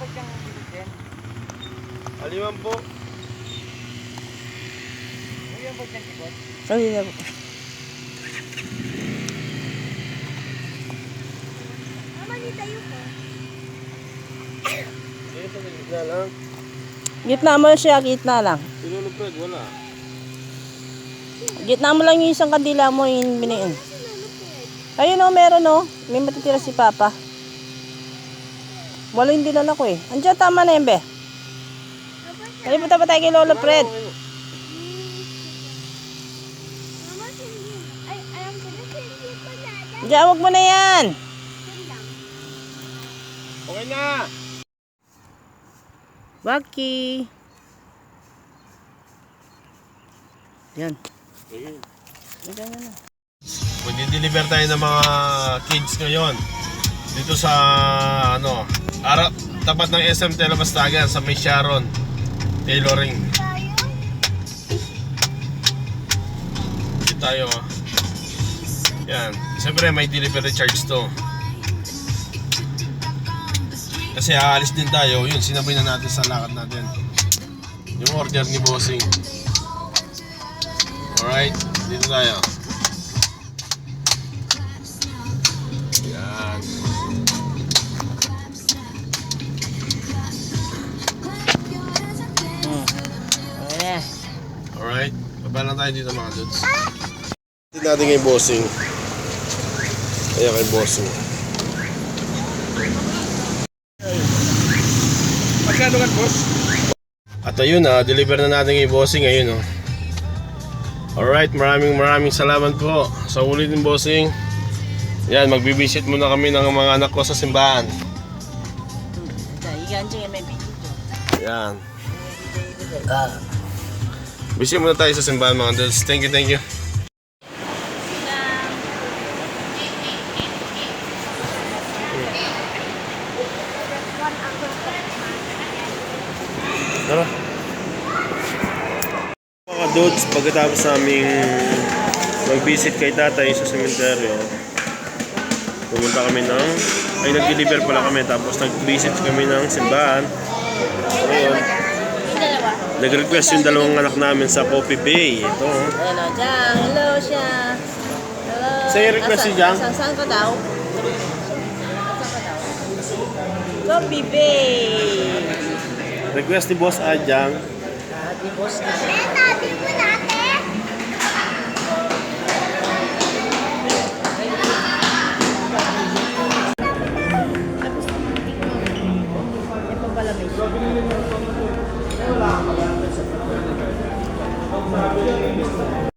ba siyang bibigyan? Aliman po. Mayroon ba siyang tikot? Ay, na po. Eh, sa gitna lang. Gitna mo siya, gitna lang. Pinulupad, wala. Gitna mo lang yung isang kandila mo yung biniin. Ayun o, meron o. May matitira si Papa. Wala yung dinala ko eh. Andiyan, tama na yun, be. Nalipunta pa tayo kay Lolo Fred. Diyan, wag mo na yan. Okay na! Waki. Yan. Diyan na na. Magdi-deliver tayo ng mga kids ngayon. Dito sa, arap, tapat ng SM Telebastagan sa May Sharon. Tailoring. Dito tayo, ah. Yan. Siyempre, may delivery charge to. Kasi aalis din tayo. Yun, sinabi na natin sa lakad natin. Yung order ni Bossing. Alright, dito tayo. Baba lang tayo dito mga dudes. Dito natin kay Bossing. Kaya kay Bossing. Magkano ka, boss? At ayun na, deliver na natin kay Bossing ayun oh. Alright, maraming maraming salamat po sa ulit ng Bossing. Yan, magbibisit muna kami ng mga anak ko sa simbahan. Yan, dyan, Visit muna tayo sa simbahan mga dudes. Thank you, thank you. Tara. Mga dudes, pagkatapos naming mag-visit kay tatay sa sementeryo, pumunta kami ng, ay nag-deliver pala kami, tapos nag-visit kami ng simbahan. Ngayon, Nag-request yung dalawang anak namin sa Coffee Bay. Ito. Oh. Hello, Jang. Hello siya. Hello. Sa'yo request si Jang? Saan, saan ka daw? Coffee Bay. Request ni Boss Ajang. Ah, ni Boss Ajang. Tati mo natin. Ito pala may Thank you.